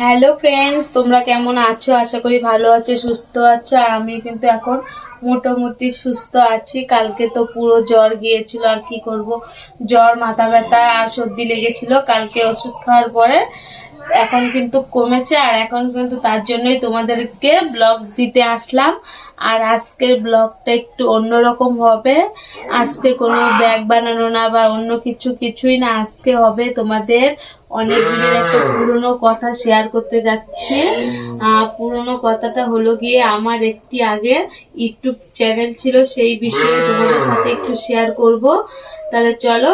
Hello friends তোমরা কেমন আছো? আশা করি ভালো আছো, সুস্থ আছো। আর আমি কিন্তু এখন মোটামুটি সুস্থ আছি। কালকে তো পুরো জ্বর গিয়েছিল। আর কি করব? জ্বর, মাথা ব্যথা, আর সর্দি লেগেছিল। কালকে ওষুধ খাওয়ার পরে এখন কিন্তু কমেছে আর এখন কিন্তু তার জন্যই তোমাদেরকে ব্লগ দিতে আসলাম। আর আজকের ব্লগটা একটু অন্যরকম হবে। আজকে কোনো ব্যাগ বানানো না বা অন্য কিছু কিছুই না, আজকে হবে তোমাদের অনেক দিনের একটা পুরনো কথা শেয়ার করতে যাচ্ছি। পুরনো কথাটা হলো গিয়ে আমার একটি আগে ইউটিউব চ্যানেল ছিল, সেই বিষয়ে তোমাদের সাথে একটু শেয়ার করব। তাহলে চলো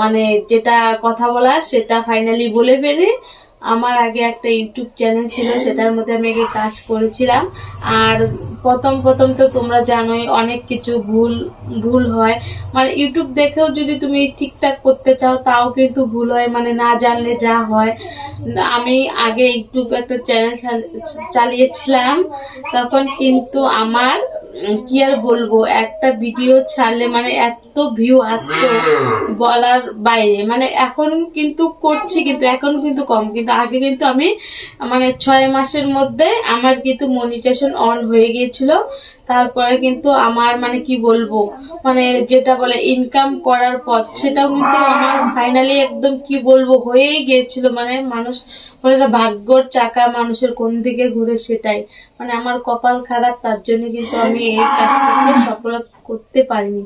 মানে যেটা কথা বলা সেটা ফাইনালি বলে ফেলি। আমার আগে একটা ইউটিউব চ্যানেল ছিল, সেটার মধ্যে আমি আগে কাজ করেছিলাম। আর প্রথম প্রথম তো তোমরা জানোই, অনেক কিছু ভুল ভুল হয়। মানে ইউটিউব দেখেও যদি তুমি ঠিকঠাক করতে চাও, তাও কিন্তু ভুল হয়। মানে না জানলে যা হয়। আমি আগে ইউটিউব একটা চ্যানেল চালিয়েছিলাম। তখন কিন্তু আমার কি আর বলব? একটা ভিডিও ছাড়লে মানে এত ভিউ আসতো বলার বাইরে। মানে এখন কিন্তু করছি কিন্তু, এখন কিন্তু কম। কিন্তু আগে কিন্তু আমি মানে ছয় মাসের মধ্যে আমার কিন্তু মনিটেশন অন হয়ে গিয়েছিল। তারপরে কিন্তু আমার মানে কি বলব মানে যেটা বলে ইনকাম করার পথ, সেটাও কিন্তু আমার ফাইনালি একদম কি বলব, হয়েই গিয়েছিল। মানে মানুষ বলে না ভাগ্যর চাকা মানুষের কোন দিকে ঘুরে সেটাই। মানে আমার কপাল খারাপ, তার জন্য কিন্তু আমি এই কাজটাকে সফল করতে পারিনি।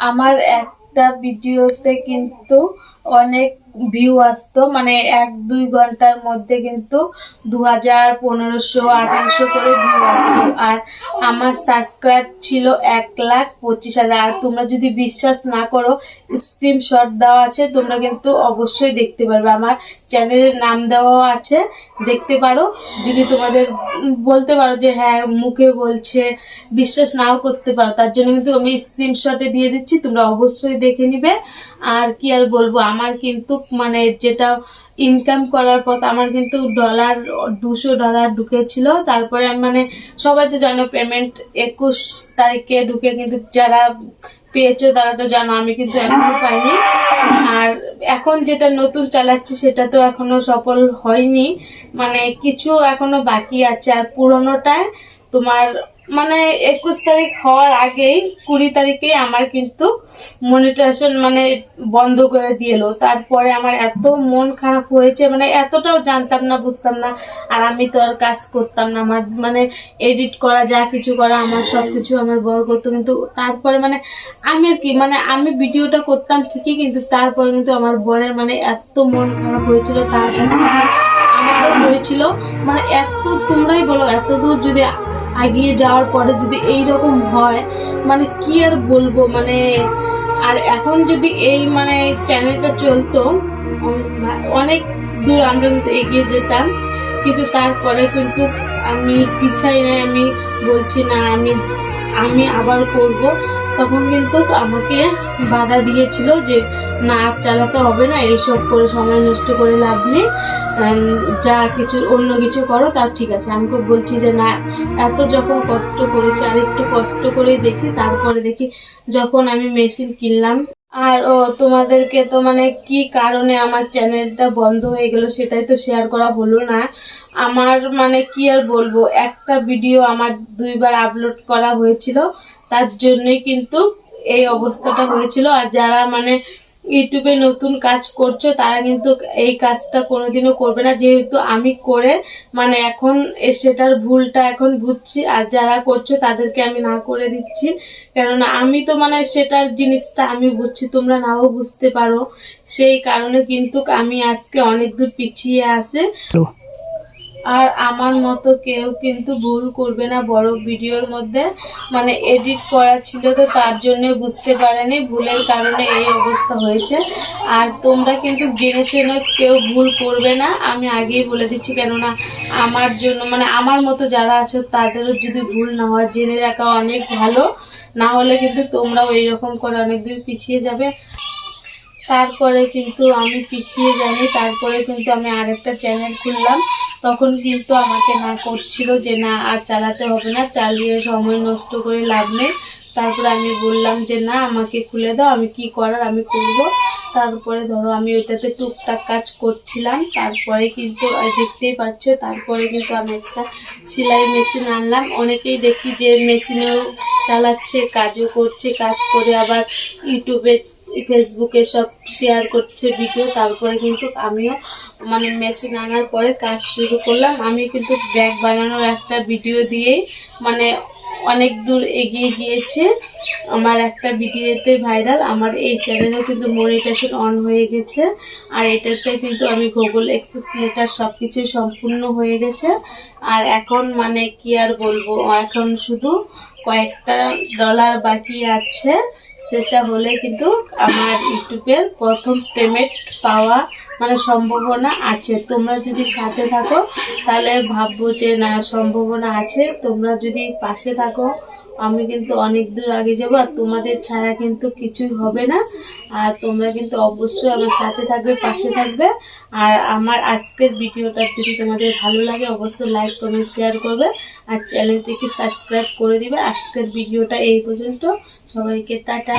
আমার একটা ভিডিওতে কিন্তু অনেক ভিউ আসতো মানে এক, দুই ঘণ্টার মধ্যে কিন্তু দু হাজার পনেরোশো, আঠারোশো করে ভিউ আসতো আর আমার সাবস্ক্রাইব ছিল এক লাখ পঁচিশ হাজার। আর তোমরা যদি বিশ্বাস না করো স্ক্রিনশট দেওয়া আছে, তোমরা কিন্তু অবশ্যই দেখতে পারবে। আমার চ্যানেলের নাম দেওয়াও আছে, দেখতে পারো। যদি তোমাদের বলতে পারো যে হ্যাঁ মুখে বলছে, বিশ্বাস নাও করতে পারো, তার জন্য কিন্তু আমি স্ক্রিনশটে দিয়ে দিচ্ছি, তোমরা অবশ্যই দেখে নিবে। আর কি আর বলব, আমার কিন্তু মানে যেটা ইনকাম করার পথ আমার কিন্তু ডলার দুশো ডলার ঢুকেছিল। তারপরে আমি মানে সবাই তো জানো পেমেন্ট একুশ তারিখে ঢুকে কিন্তু যারা পেয়েছ তারা তো জানো আমি কিন্তু এখনও পাইনি। আর এখন যেটা নতুন চালাচ্ছি সেটা তো এখনও সফল হয়নি। মানে কিছু এখনও বাকি আছে। আর পুরোনোটায় তোমার মানে একুশ তারিখ হওয়ার আগেই, কুড়ি তারিখে আমার কিন্তু মনিটেশন মানে বন্ধ করে দিয়েলো তারপরে আমার এত মন খারাপ হয়েছে মানে এতটাও জানতাম না, বুঝতাম না। আর আমি তো আর কাজ করতাম না, আমার মানে এডিট করা, যা কিছু করা, আমার সব কিছু আমার বড় করতো। কিন্তু তারপরে মানে আমি আর কি মানে আমি ভিডিওটা করতাম ঠিকই, কিন্তু তারপরে কিন্তু আমার বরের মানে এত মন খারাপ হয়েছিল, তার সাথে সাথে আমারও হয়েছিল। মানে এত তোমরাই বলো, এত দূর যদি এগিয়ে যাওয়ার পরে যদি এই রকম হয় মানে কি আর বলব? মানে আর এখন যদি এই মানে চ্যানেলটা চলতো অনেক দূর আমরা কিন্তু এগিয়ে যেতাম। কিন্তু তারপরে কিন্তু আমি পিছাই আমি বলছি না, আমি আমি আবার করব। তখন কিন্তু আমাকে বাধা দিয়েছিল যে, না চালাতে হবে না এইসব করে সময় নষ্ট করে লাভ নেই। যা কিছু, অন্য কিছু করো তার ঠিক আছে। আমি তো বলছি যে, না, এত যখন কষ্ট করেছি আর একটু কষ্ট করেই দেখি, তারপরে দেখি যখন আমি মেশিন কিনলাম আর ও, তোমাদেরকে তো মানে কি কারণে আমার চ্যানেলটা বন্ধ হয়ে গেল সেটাই তো শেয়ার করা হলো না। আমার মানে কি আর বলব, একটা ভিডিও আমার দুইবার আপলোড করা হয়েছিল, তার জন্যই কিন্তু এই অবস্থাটা হয়েছিল। আর যারা মানে ইউটিউবে নতুন কাজ করছ, তারা কিন্তু এই কাজটা কোনোদিনও করবে না। যেহেতু আমি করে মানে এখন সেটার ভুলটা এখন বুঝছি, আর যারা করছ তাদেরকে আমি না করে দিচ্ছি। কেননা আমি তো মানে সেটার জিনিসটা আমি বুঝছি, তোমরা নাও বুঝতে পারো। সেই কারণে কিন্তু আমি আজকে অনেক দূর পিছিয়ে আসে আর আমার মতো কেউ কিন্তু ভুল করবে না বড় ভিডিওর মধ্যে। মানে এডিট করা ছিল তো তার জন্য বুঝতে পারেনি, ভুলের কারণে এই অবস্থা হয়েছে। আর তোমরা কিন্তু জেনে কেউ ভুল করবে না। আমি আগেই বলে দিচ্ছি, কেননা আমার জন্য মানে আমার মতো যারা আছো, তাদেরও যদি ভুল না হয়, জেনে রাখা অনেক ভালো। না হলে কিন্তু তোমরাও এইরকম করে অনেক দূর পিছিয়ে যাবে। তারপরে কিন্তু আমি পিছিয়ে যাইনি। তারপরে কিন্তু আমি আরেকটা চ্যানেল খুললাম। তখন কিন্তু আমাকে না করছিল যে, না, আর চালাতে হবে না। চালিয়ে সময় নষ্ট করে লাভ নেই। তারপরে আমি বললাম যে, না, আমাকে খুলে দাও। আমি কি করার? আমি করব। তারপরে ধরো আমি ওইটাতে টুকটাক কাজ করছিলাম। তারপরে কিন্তু দেখতেই পাচ্ছ, তারপরে কিন্তু আমি একটা সেলাই মেশিন আনলাম। অনেকেই দেখি যে মেশিনেও চালাচ্ছে, কাজও করছে, কাজ করে আবার ইউটিউবে ফেসবুকে সব শেয়ার করছে ভিডিও তারপরে কিন্তু আমিও মানে মেশিন আনার পরে কাজ শুরু করলাম। আমি কিন্তু ব্যাগ বানানোর একটা ভিডিও দিয়েই মানে অনেক দূর এগিয়ে গিয়েছে। আমার একটা ভিডিওতে ভাইরাল আমার এই চ্যানেলেও কিন্তু মনিটেশন অন হয়ে গেছে। আর এটাতে কিন্তু আমি গুগল এক্সেস লেটার সব কিছুই সম্পূর্ণ হয়ে গেছে। আর এখন মানে কি আর বলব, এখন শুধু কয়েকটা ডলার বাকি আছে। সেটা হলে কিন্তু আমার ইউটিউবের প্রথম পেমেন্ট পাওয়া মানে সম্ভাবনা আছে। তোমরা যদি সাথে থাকো, তাহলে ভাববো যে না, সম্ভাবনা আছে। তোমরা যদি পাশে থাকো আমি কিন্তু অনেক দূর আগে যাব আর তোমাদের ছাড়া কিন্তু কিছুই হবে না। আর তোমরা কিন্তু অবশ্যই আমার সাথে থাকবে, পাশে থাকবে। আর আমার আজকের ভিডিওটা যদি তোমাদের ভালো লাগে, অবশ্যই লাইক কমেন্ট শেয়ার করবে। আর চ্যানেলটিকে সাবস্ক্রাইব করে দিবে। আজকের ভিডিওটা এই পর্যন্ত। সবাইকে টাটা।